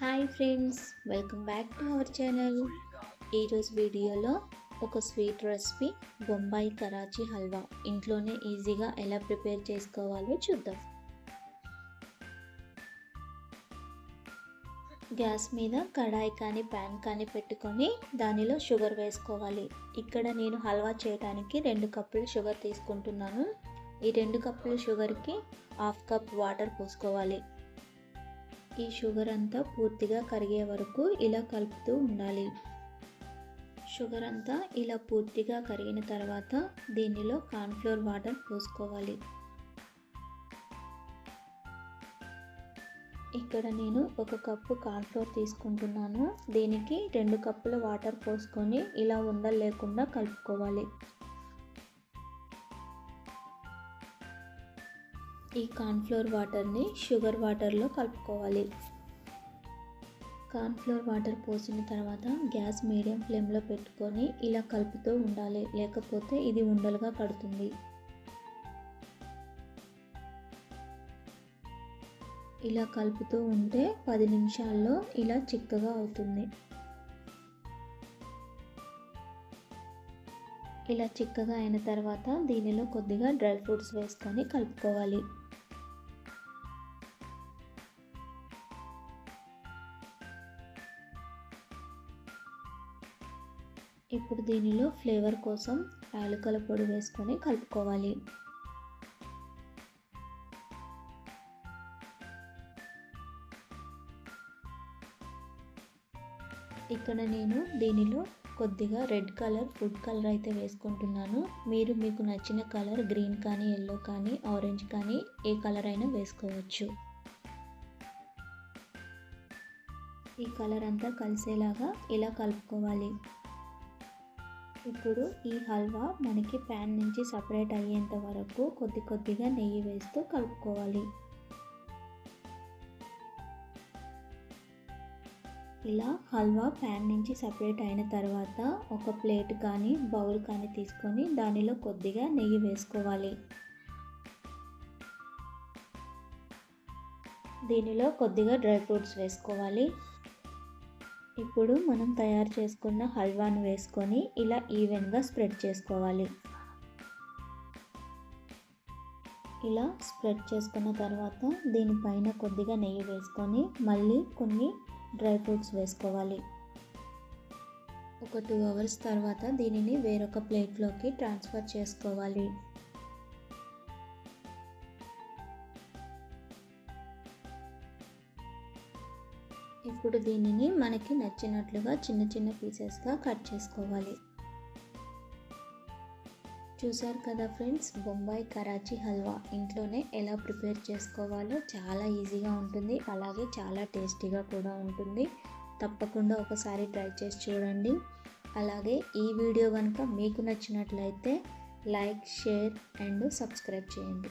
Hi friends welcome back to our channel. ఈరోజు వీడియోలో ఒక స్వీట్ రెసిపీ బొంబాయి కరాచీ హల్వా. ఇంట్లోనే ఈజీగా ఎలా ప్రిపేర్ చేసుకోవాలో చూద్దాం. గ్యాస్ మీద కడాయి కానీ ప్యాన్ కానీ పెట్టుకొని దానిలో షుగర్ వేసుకోవాలి. ఇక్కడ నేను హల్వా చేయడానికి రెండు కప్పులు షుగర్ తీసుకుంటున్నాను. ఈ రెండు కప్పుల షుగర్కి హాఫ్ కప్ వాటర్ పోసుకోవాలి. ఈ షుగర్ అంతా పూర్తిగా కరిగే వరకు ఇలా కలుపుతూ ఉండాలి. షుగర్ అంతా ఇలా పూర్తిగా కరిగిన తర్వాత దీనిలో కార్న్ఫ్లోర్ వాటర్ పోసుకోవాలి. ఇక్కడ నేను ఒక కప్పు కార్న్ఫ్లోర్ తీసుకుంటున్నాను. దీనికి రెండు కప్పుల వాటర్ పోసుకొని ఇలా ఉండలేకుండా కలుపుకోవాలి. ఈ కార్న్ఫ్లోర్ వాటర్ని షుగర్ వాటర్లో కలుపుకోవాలి. కార్న్ఫ్లోర్ వాటర్ పోసిన తర్వాత గ్యాస్ మీడియం ఫ్లేమ్లో పెట్టుకొని ఇలా కలుపుతూ ఉండాలి. లేకపోతే ఇది ఉండలుగా కడుతుంది ఇలా కలుపుతూ ఉంటే పది నిమిషాల్లో ఇలా చిక్కగా అవుతుంది. ఇలా చిక్కగా అయిన తర్వాత దీనిలో కొద్దిగా డ్రై ఫ్రూట్స్ వేసుకొని కలుపుకోవాలి. ఇప్పుడు దీనిలో ఫ్లేవర్ కోసం యాలకల పొడి వేసుకొని కలుపుకోవాలి. ఇక్కడ నేను దీనిలో కొద్దిగా రెడ్ కలర్ ఫుడ్ కలర్ అయితే వేసుకుంటున్నాను. మీరు మీకు నచ్చిన కలర్ గ్రీన్ కానీ ఎల్లో కానీ ఆరెంజ్ కానీ ఏ కలర్ అయినా వేసుకోవచ్చు. ఈ కలర్ అంతా కలిసేలాగా ఇలా కలుపుకోవాలి. ఇప్పుడు ఈ హల్వా మనకి ప్యాన్ నుంచి సపరేట్ అయ్యేంత వరకు కొద్ది కొద్దిగా నెయ్యి వేస్తూ కలుపుకోవాలి. ఇలా హల్వా ప్యాన్ నుంచి సపరేట్ అయిన తర్వాత ఒక ప్లేట్ కానీ బౌల్ కానీ తీసుకొని దానిలో కొద్దిగా నెయ్యి వేసుకోవాలి. దీనిలో కొద్దిగా డ్రై ఫ్రూట్స్ వేసుకోవాలి. ఇప్పుడు మనం తయారు చేసుకున్న హల్వాను వేసుకొని ఇలా ఈవెన్గా స్ప్రెడ్ చేసుకోవాలి. ఇలా స్ప్రెడ్ చేసుకున్న తర్వాత దీనిపైన కొద్దిగా నెయ్యి వేసుకొని మళ్ళీ కొన్ని డ్రై ఫ్రూట్స్ వేసుకోవాలి. ఒక టూ అవర్స్ తర్వాత దీనిని వేరొక ప్లేట్లోకి ట్రాన్స్ఫర్ చేసుకోవాలి. ఇప్పుడు దీనిని మనకి నచ్చినట్లుగా చిన్న చిన్న పీసెస్గా కట్ చేసుకోవాలి. చూసారు కదా ఫ్రెండ్స్ బొంబాయి కరాచీ హల్వా ఇంట్లోనే ఎలా ప్రిపేర్ చేసుకోవాలో చాలా ఈజీగా ఉంటుంది. అలాగే చాలా టేస్టీగా కూడా ఉంటుంది. తప్పకుండా ఒకసారి ట్రై చేసి చూడండి. అలాగే ఈ వీడియో కనుక మీకు నచ్చినట్లయితే లైక్ షేర్ అండ్ సబ్స్క్రైబ్ చేయండి.